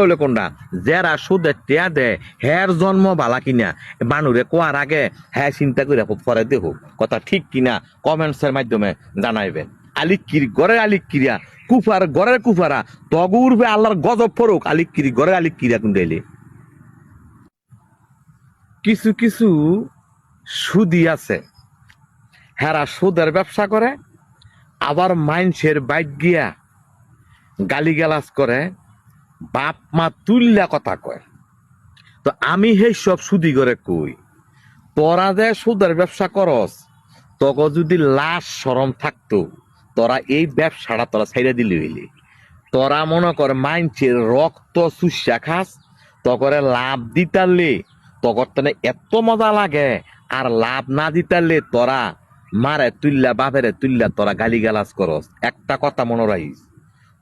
হইল কোনটা যারা সুদে টিয়া দেয় হের জন্ম বালা কিনা। মানুরে কোয়ার আগে হ্যাঁ চিন্তা করে পরে দেহ। কথা ঠিক কিনা, কমেন্টসের মাধ্যমে জানাইবেন আলিকির গড়ের আলিকিরিয়া কুফার গড়ের কুফারা তগুরবে আল্লাহর গজব ফরুক আলিকিরি গড়ের আলিকিরিয়া কুন্ডাইলে কিছু কিছু সুদি আছে। হেরা সুদের ব্যবসা করে, আবার মাইনসের বাইক গিয়া গালিগালাজ করে বাপ মা তুল্লা কথা কয়। তো আমি সেই সব সুদি করে কই, তোরা যে সুদের ব্যবসা করস, তক যদি লাশ সরম থাকতো, তোরা এই ব্যবসাটা তোরা ছাইড়া দিলি হইলি। তোরা মনে কর মাইনছের রক্ত সুস্যা খাস তকরে লাভ দিতালে তকর তনে এত মজা লাগে, আর লাভ না দিতালে তোরা মারে তুল্লা বাপেরে তুল্লা তোরা গালি গালাজ করস। একটা কথা মনে রাখিস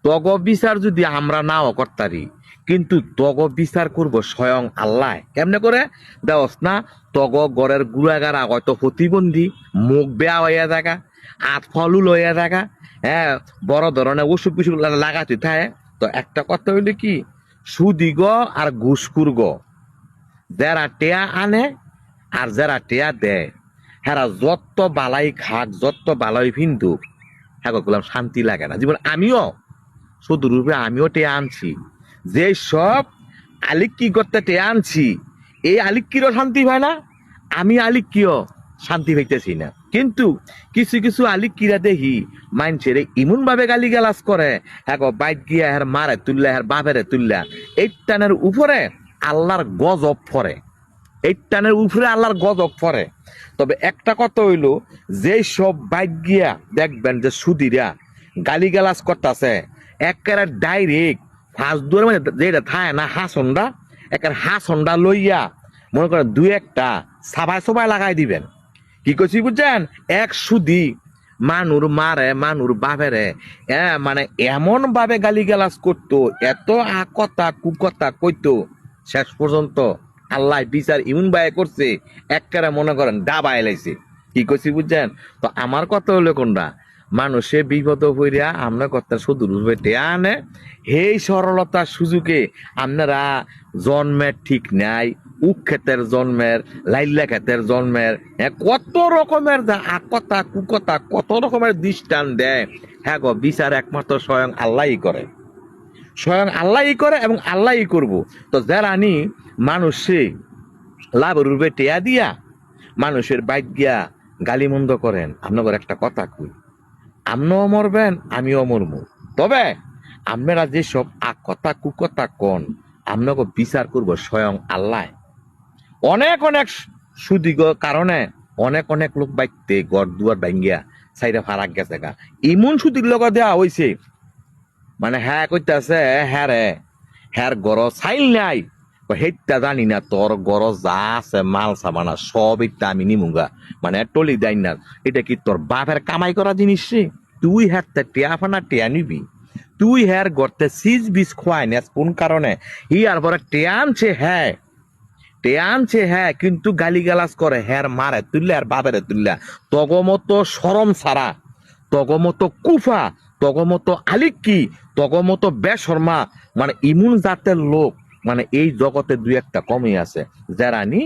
তগ বিচার যদি আমরা নাও করতারি, কিন্তু তগ বিচার করব স্বয়ং আল্লাহ। কেমনে করে? দেওস না, তগ গড়ের গুড়াগারা হয়তো প্রতিবন্ধী, মুখ বেয়া হইয়া থাকা, হাত ফলু লইয়া থাকা হ্যাঁ বড় ধরনের ওষুধ বিসুখ লাগাতে থাকে। তো একটা কথা হইলে কি? সুদি গ আর ঘুসকুর গ যারা টেয়া আনে আর যারা টেয়া দেয়। হ্যাঁ যত বালাই খাক, যত বালাই ভিন্দুক হ্যাঁ শান্তি লাগে না। জীবন আমিও শুধু আমিও টেয়া আনছি। যে সব আলিক কি করতে টেয়া আনছি, এই আলিক কিরও শান্তি হয় না, আমি আলিক কিও শান্তি পাইতেছি না। কিন্তু কিছু কিছু আলিক কিরা দেখি মাইনছের ইমন ভাবে গালি গালাস করে হ্যাঁ বাইক গিয়া হ্যার মারে তুললা হ্যার বাপেরে তুললা এই টানের উপরে আল্লাহর গজব ফরে এই টানের উপরে আল্লাহর গজব ফরে তবে একটা কথা হইল, যে সব বাইক গিয়া দেখবেন যে সুদিরা গালি গালাজ একেবারে ডাইরেক্ট ফার্স্ট দুয়ার মানে যেটা থায় না হাসনটা একেবারে হাসনটা লইয়া, মনে করেন দুই একটা সাবাই সবাই লাগাই দিবেন। কি করছি বুঝছেন? এক সুদি মানুর মারে, মানুর বাপেরে। মানে এমন ভাবে গালি গালাজ করতো এত আকতা কুকতা কইতো, শেষ পর্যন্ত আল্লাহ বিচার ইমন বায়ে করছে, এককারে মনে করেন ডাবাই লাইছে। কি করছি বুঝছেন? তো আমার কথা হলো কোনটা? মানুষে বিপদ হইয়া আমরা শুধু রূপে টেয়া আনে। সেই সরলতার সুযোগে আপনারা জন্মের ঠিক নাই উক জন্মের লাইল্লা ক্ষেতের জন্মের হ্যাঁ, কত রকমের আকতা কুকতা কত রকমের দৃষ্টান দেয়। হ্যাঁ গো বিচার একমাত্র স্বয়ং আল্লাহই করে। স্বয়ং আল্লাহই করে এবং আল্লাহই করব। তো যারা আনি মানুষে লাভ রূপে টেয়া দিয়া মানুষের বাইক গিয়া গালিমন্দ করেন। আপনাদের একটা কথা কই? আপনিও মরবেন, আমিও মরবো। তবে আপনারা যেসব আকতা কুকতা কন আপনাকে বিচার করব স্বয়ং আল্লাহ। অনেক অনেক সুদিগ কারণে অনেক অনেক লোক বাইতে গড় দুয়ার ভাঙ্গিয়া সাইডে ফারাক গেছে গা। ইমন সুদির লগত দেওয়া হয়েছে মানে হ্যাঁ কইতাছে হ্যাঁ রে, হ্যার গড় চাইল নাই। সেইটা জানি না তোর গড় যা আছে, মাল সামানা সব এটা আমি নিমুগা মানে টলি দেয় না, এটা কি তোর বাপের কামাই করা জিনিস তুই হ্যাঁ টিয়া ফানা টিয়া নিবি। তুই হ্যার গড়তে সিজ বিজ খোয়াই নেস কোন কারণে ই আর পরে টিয়া আনছে হ্যাঁ টিয়া আনছে হ্যাঁ কিন্তু গালি গালাজ করে হ্যার মারে তুললে আর বাপেরে তুললা। তগমতো সরম সারা তগমতো কুফা তগমতো আলিক্কি তগমতো বেশর্মা মানে ইমুন জাতের লোক। মানে এই জগতে দুই একটা কমই আছে। যারা নি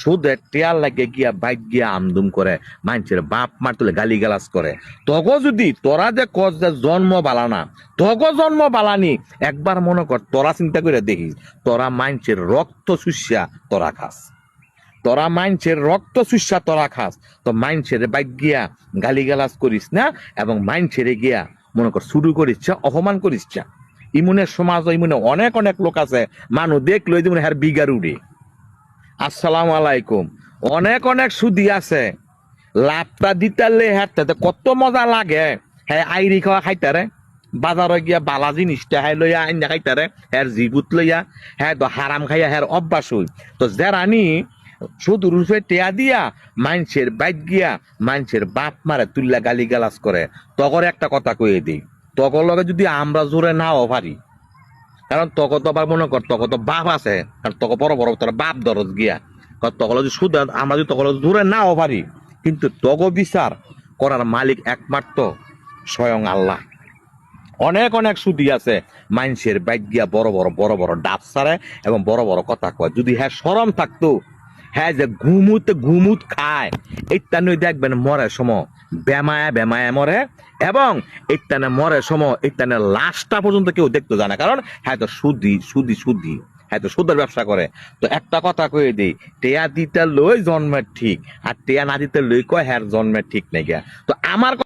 সুদের টেয়ার লাগে গিয়া, বাইক গিয়া আমদুম করে, মানুষের বাপ মার তুলে গালি গালাজ করে। তগ যদি তোরা যে কস যে জন্ম বালানা তগ জন্ম বালানি একবার মনে কর তোরা চিন্তা করে দেখিস, তোরা মানুষের রক্ত শুষা তোরা খাস। তোরা মাইনছের রক্ত শুষা তোরা খাস। তো মাইনছের বাইক গিয়া গালি গালাজ করিস না, এবং মাইনছেরে গিয়া মনে কর শুরু করিস অপমান করিস ইমুনের সমাজ ইমুনে অনেক অনেক লোক আছে, মানুষ দেখল যেমন হ্যার বিগার উড়ে। আসসালাম আলাইকুম। অনেক অনেক সুদি আছে। লাভটা দিতালে হ্যাঁ কত মজা লাগে। হ্যাঁ আইরি খাওয়া খাইতারে। বাজারে গিয়া বালা জিনিসটা হ্যাঁ লইয়া আইনা খাইতারে। হ্যাঁ জিগুত লইয়া হ্যাঁ তো হারাম খাইয়া হ্যাঁ অভ্যাস হই। তো জেরানি শুধু রূপে টেয়া দিয়া মাইনছের বাইক গিয়া মাইনছের বাপ মারে তুল্লা গালি গালাজ করে। তগর একটা কথা কয়ে দিই। তগর লগে যদি আমরা জোরে নাও পারি কারণ তক তো আবার মনে কর তক তো বাপ আছে কারণ তক বড় বড় তোর বাপ দরজ গিয়া। কারণ তকল যদি সুদ আমরা যদি তকল জোরে নাও পারি কিন্তু তগ বিচার করার মালিক একমাত্র স্বয়ং আল্লাহ। অনেক অনেক সুদি আছে মানুষের বাইক গিয়া বড় বড় বড় বড় ডাব সারে এবং বড় বড় কথা কয়, যদি হ্যাঁ সরম থাকতো হ্যাঁ যে ঘুমুত ঘুমুত খায়। ইত্যাদি দেখবেন মরে সম বেমায়া বেমায়া মরে এবং ইত্যানে মরে সম ইত্যানে লাশটা পর্যন্ত কেউ দেখতে জানে কারণ হ্যাঁ তো সুদি সুদি সুদি হ্যাঁ তো সুদের ব্যবসা করে। তো একটা কথা কয়ে দিই, টেয়া দিতে লই জন্মের ঠিক, আর টেয়া না দিতে লই কয় হ্যার জন্মের ঠিক নেই তো আমার